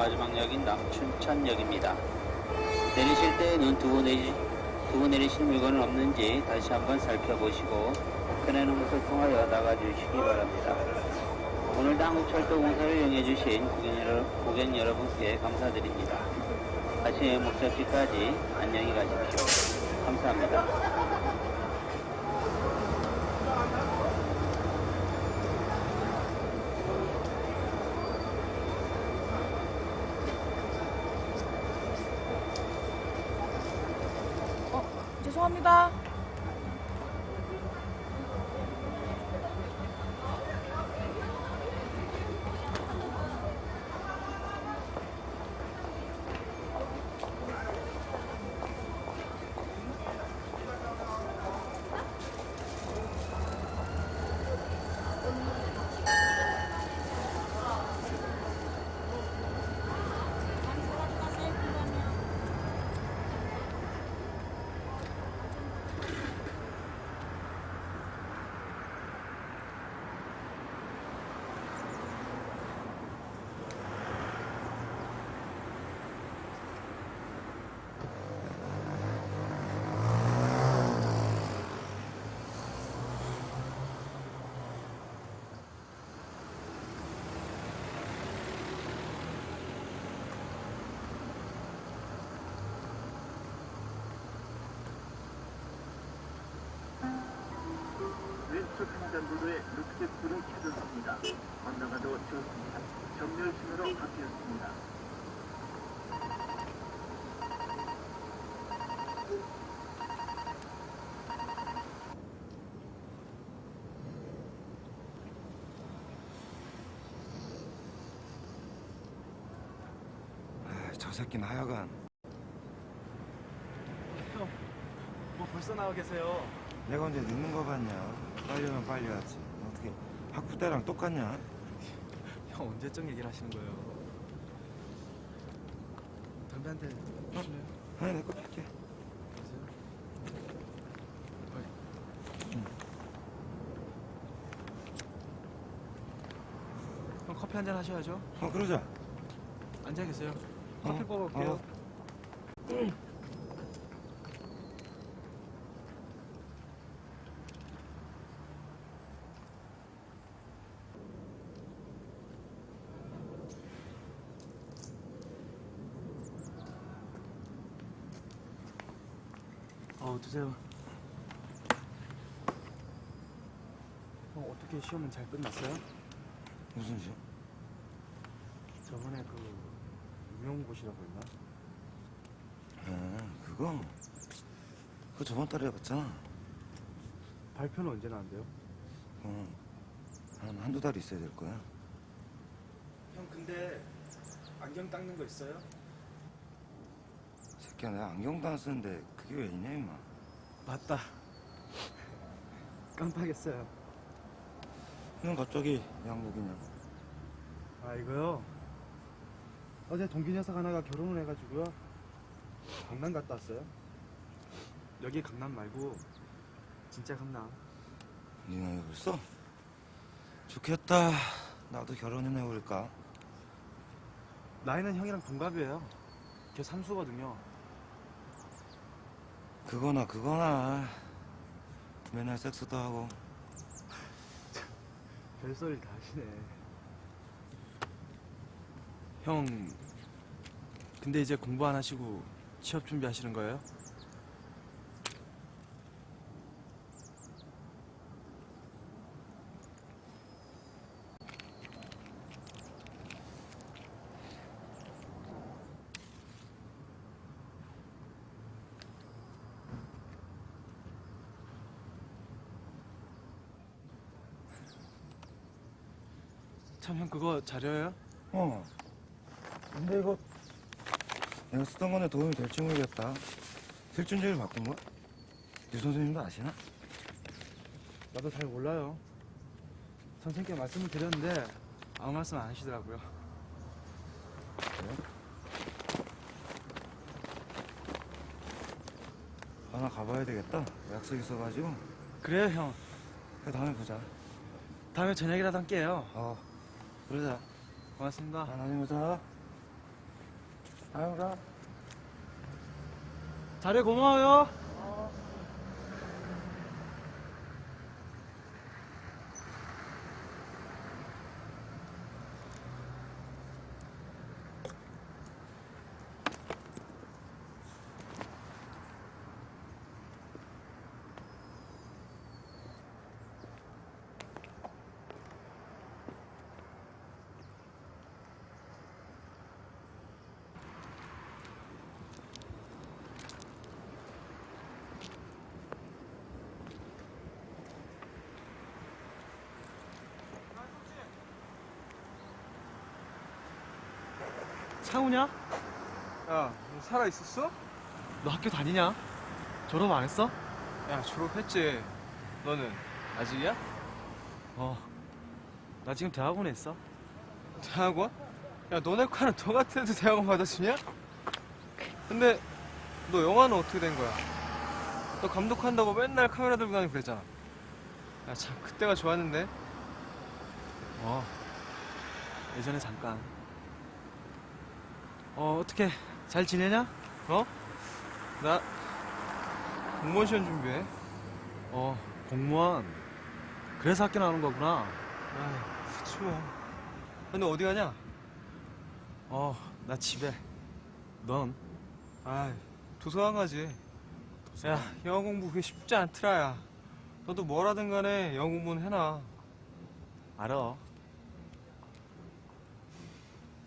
서울강 춘천역입니다. 내리실 때 눈 두고 내리, 두고 내리실 물건은 없는지 다시 한번 살펴보시고 편안한 곳을 통하여 나가주시기 바랍니다. 오늘도 한국철도 공사를 이용해 주신 고객, 여러, 여러분께 감사드립니다. 아침에 목적지까지 안녕히 가십시오. 감사합니다. 죄송합니다. 횡단보도에 녹색불이 켜졌습니다. 건너가도 좋습니다. 정렬 신호로 바뀌었습니다. 아, 저 새끼는 하여간 뭐 벌써 나와 계세요. 내가 언제 늦는 거 봤냐 빨리 오면 빨리 왔지 어떻게 학부 때랑 똑같냐 형 언제적 얘기를 하시는 거예요? 담배 한 대 주실래요? 아니 내거 보세요. 형 커피 한 잔 하셔야죠. 어 그러자 앉아 계세요. 커피 어, 뽑아 올게요. 어. 어 드세요. 형 어떻게 시험은 잘 끝났어요? 무슨 시험? 저번에 그 임용고시라고 했나? 아 그거 그거 저번 달에 해봤잖아 발표는 언제 나온대요? 어, 한 한두 달 있어야 될 거야 형 근데 안경 닦는 거 있어요? 새끼야 내가 안경도 안 쓰는데 그게 왜 있냐 임마 맞다. 깜빡했어요. 넌 갑자기 양복이냐 아 이거요. 어제 동기 녀석 하나가 결혼을 해가지고요. 강남 갔다 왔어요. 여기 강남 말고 진짜 강남. 네 나이 벌써? 좋겠다 나도 결혼이나 해볼까 나이는 형이랑 동갑이에요. 걔 삼수거든요. 그거나 그거나 맨날 섹스도 하고 별소리 다 하시네. 형, 근데 이제 공부 안 하시고 취업 준비하시는 거예요? 참 형 그거 자료예요? 어. 근데 이거 내가 쓰던 거에 도움이 될지 모르겠다. 실준제를 바꾼 거야? 유 선생님도 아시나? 나도 잘 몰라요. 선생님께 말씀을 드렸는데 아무 말씀 안 하시더라고요. 하나 가봐야 되겠다. 약속 있어가지고. 그래요 형. 그래 다음에 보자. 다음에 저녁이라도 함께 해요. 어. 그러자. 고맙습니다. 아, 다음에 보자. 아유라. 자네 고마워요. 창우냐? 야, 너 살아 있었어? 너 학교 다니냐? 졸업 안 했어? 야, 졸업했지. 너는 아직이야? 어. 나 지금 대학원에 있어. 대학원? 야, 너네 과는 너 같은 애도 대학원 받아주냐? 근데 너 영화는 어떻게 된 거야? 너 감독한다고 맨날 카메라 들고 다니고 그랬잖아. 야, 참 그때가 좋았는데. 어. 예전에 잠깐. 어, 어떻게 잘 지내냐? 어? 나 공무원 시험 준비해. 어, 공무원. 그래서 학교 나오는 거구나. 아, 그치 뭐. 근데 어디 가냐? 어, 나 집에. 넌? 아, 도서관 가지. 야, 영어 공부 그게 쉽지 않더라, 야. 너도 뭐라든 간에 영어 공부는 해놔. 알아.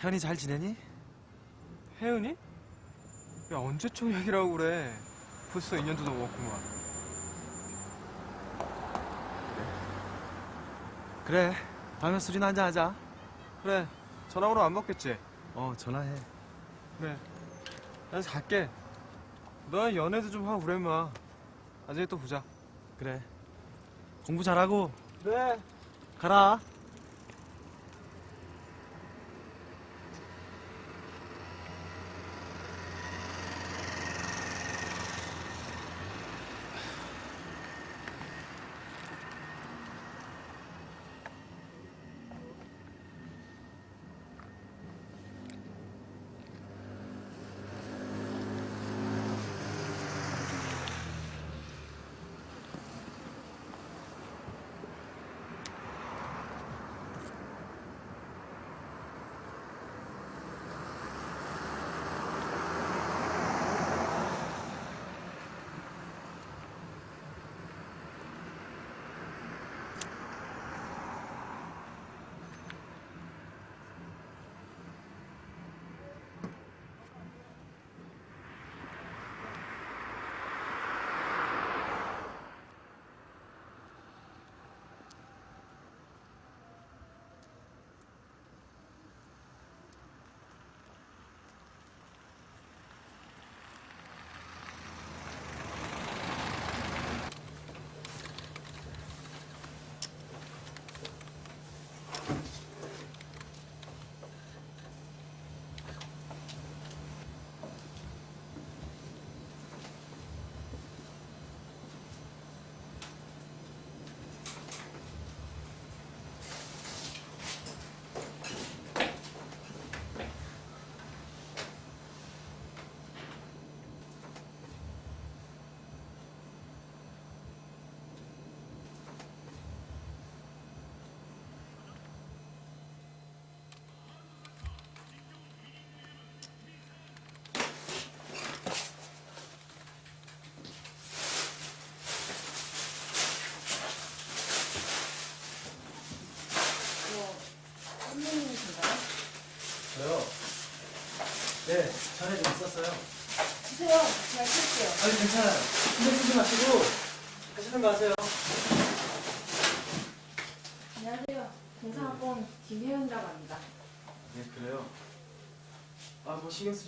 현이 잘 지내니? 혜은이? 야, 언제적 얘기라고 그래. 벌써 2년도 넘었구만. 그래. 다음에 술이나 한잔 하자. 그래, 전화번호 안 받겠지? 어, 전화해. 그래. 난 갈게. 너 연애도 좀 하고 그래, 마. 나중에 또 보자. 그래. 공부 잘하고 그래. 가라.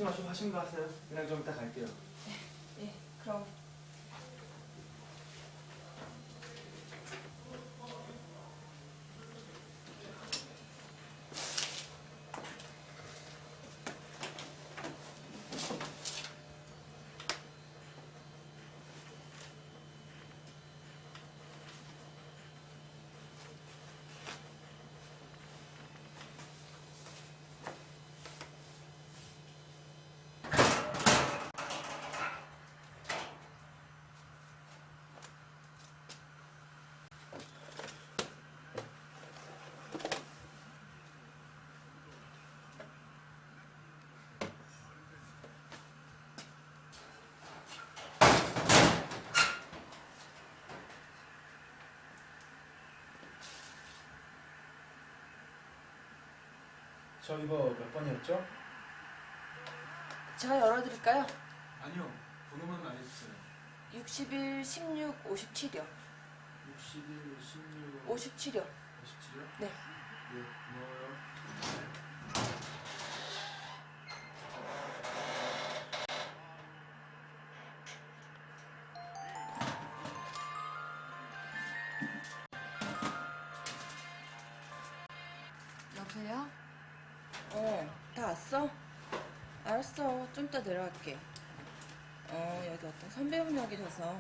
마시고 하시는 거 하세요. 그냥 좀 이따 갈게요. 네, 그럼 저 이거 몇 번이었죠? 제가 열어드릴까요? 아니요. 번호만 알려주세요. 61, 16, 57이요. 61, 16, 57이요. 57이요? 네. 예, 고마워요. 여보세요? 어, 다 왔어? 알았어. 좀 이따 내려갈게. 어, 여기 어떤 선배분 여기 셔서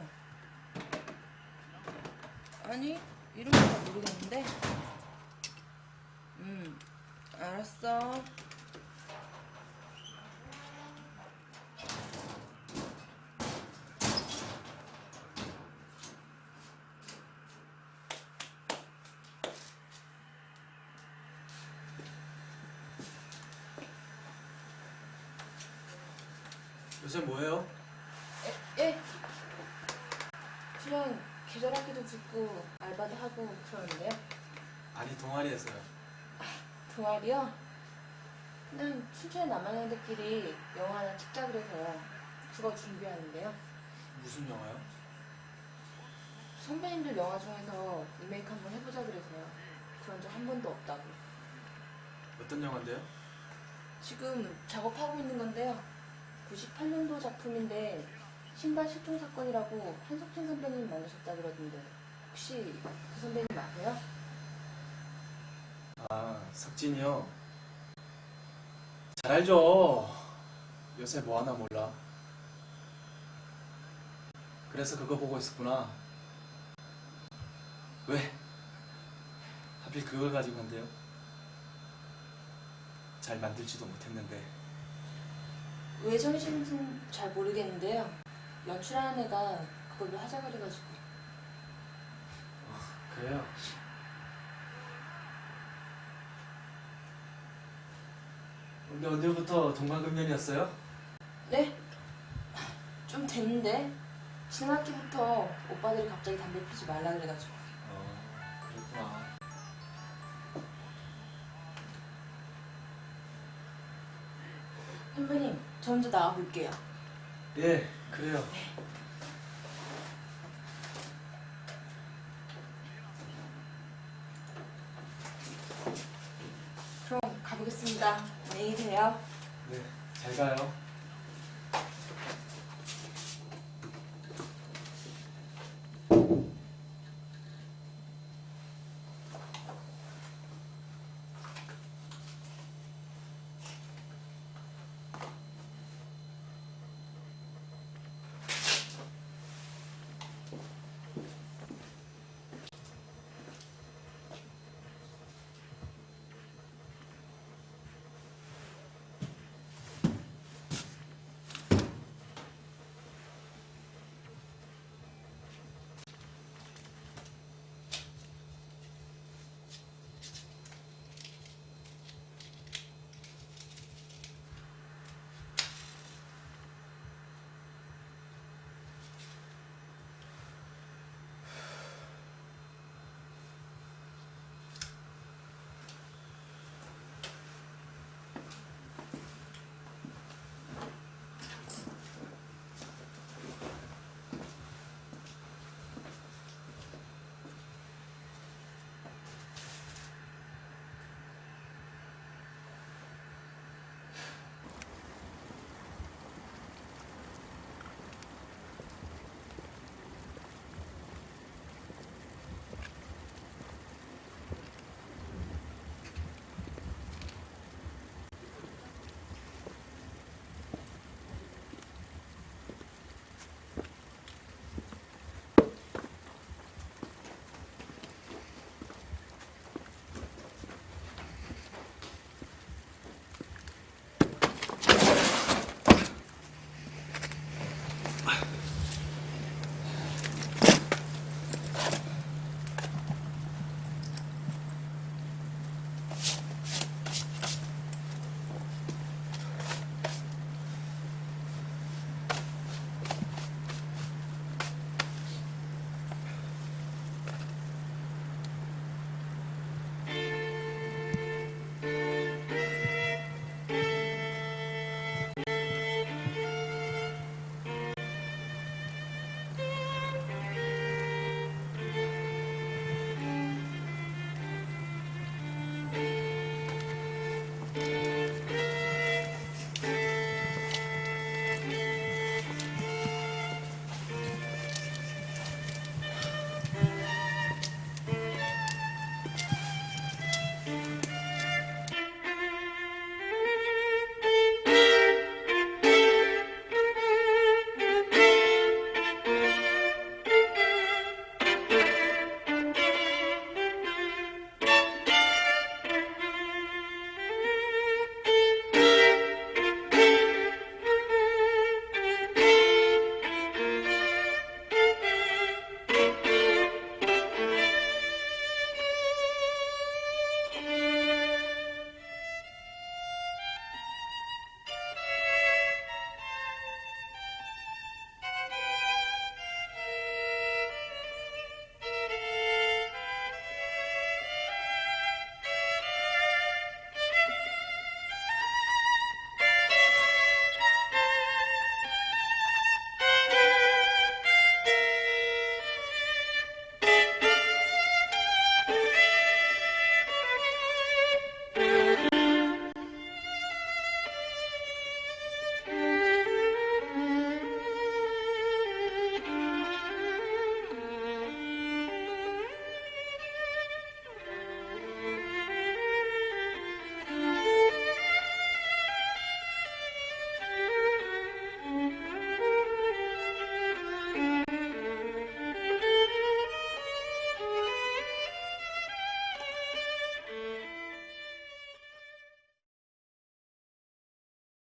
아니, 이름은 잘 모르겠는데. 음, 알았어. 요새 뭐해요? 예, 예. 그냥 계절학기도 듣고 알바도 하고 그러는데요. 아니 동아리에서요. 동아리요? 그냥 춘천에 남아있는 애들끼리 영화 하나 찍자 그래서요. 그거 준비하는데요. 무슨 영화요? 선배님들 영화 중에서 리메이크 한번 해보자 그래서요. 그런 적 한 번도 없다고. 어떤 영화인데요? 지금 작업하고 있는 건데요. 98년도 작품인데 신발 실종 사건이라고 한석진 선배님 만드셨다 그러던데 혹시 그 선배님 아세요? 아 석진이요. 잘 알죠. 요새 뭐 하나 몰라. 그래서 그거 보고 있었구나. 왜? 하필 그걸 가지고 한대요? 잘 만들지도 못했는데. 왜 저러시는지는 잘 모르겠는데요. 연출하는 애가 그걸로 하자 그래가지고. 그래요? 근데 언제부터 동반금년이었어요? 네? 좀 됐는데 지난 학기부터 오빠들이 갑자기 담배 피지 말라 그래가지고. 선배님, 저 먼저 나가볼게요. 예, 그래요. 그럼 가보겠습니다. 안녕히 계세요. 네, 잘 가요.